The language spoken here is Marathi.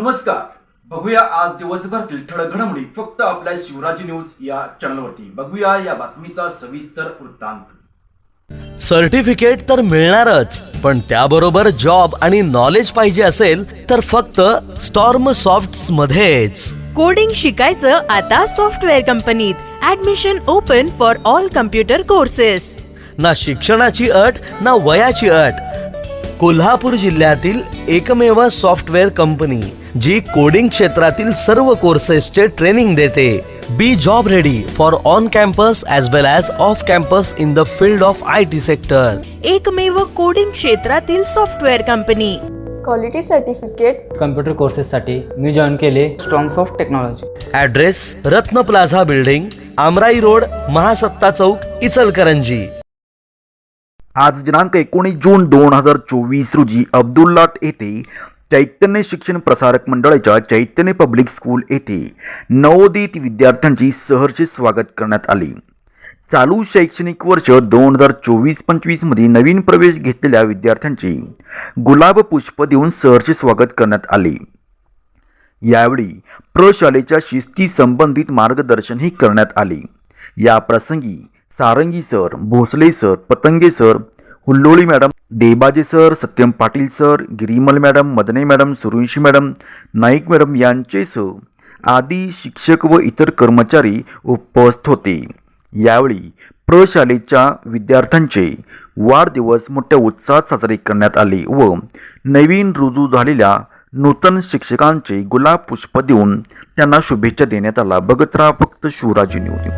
नमस्कार. बघूया आज दिवसभरातील ठळक घडामोडी फक्त आपल्या शिवराजी न्यूज या चॅनलवरती. बघूया या बातमीचा सविस्तर वृत्तांत. सर्टिफिकेट तर मिळणारच पण त्याबरोबर जॉब आणि नॉलेज पाहिजे असेल तर फक्त स्टॉर्म सॉफ्ट मध्येच. कोडिंग शिकायचं आता सॉफ्टवेअर कंपनीत. Admission open for all computer courses ना शिक्षणाची अट ना वयाची अट. कोल्हापूर जिल्ह्यातील एकमेव सॉफ्टवेअर कंपनी. जी कोडिंग क्षेत्रातील सर्व कोर्सेसचे ट्रेनिंग देते. Be job ready for on campus as well as off campus in the field of I T sector एकमेव कोडिंग क्षेत्रातील software company quality certificate computer कोर्सेससाठी मी जॉईन केले. Strongs of technology address Ratna plaza building Amrai road Mahasatta चौक इचलकरंजी. आज दिनांक एकोणीस जून दोन हजार चोवीस रोजी अब्दुल्लाट येथे चैतन्य शिक्षण प्रसारक मंडळाच्या चैतन्य पब्लिक स्कूल येथे नवोदित विद्यार्थ्यांची सहर्ष स्वागत करण्यात आले. चालू शैक्षणिक वर्ष दोन हजार चोवीस पंचवीसमध्ये नवीन प्रवेश घेतलेल्या विद्यार्थ्यांचे गुलाब पुष्प देऊन सहर्ष स्वागत करण्यात आले. यावेळी प्रशालेच्या शिस्ती संबंधित मार्गदर्शनही करण्यात आले. या प्रसंगी Sarangi sir Bhosale sir Patange sir Hulloli madam Debaje sir Satyam Patil sir Girimal madam Madane madam Surunshi madam Naik madam यांचेसह आदी शिक्षक व इतर कर्मचारी उपस्थित होते. यावेळी प्रशालेच्या विद्यार्थ्यांचे वाढदिवस मोठ्या उत्साहात साजरे करण्यात आले व नवीन रुजू झालेल्या नूतन शिक्षकांचे गुलाब पुष्प देऊन त्यांना शुभेच्छा देण्यात आला. बघत राहा फक्त शिवराजी न्यूज.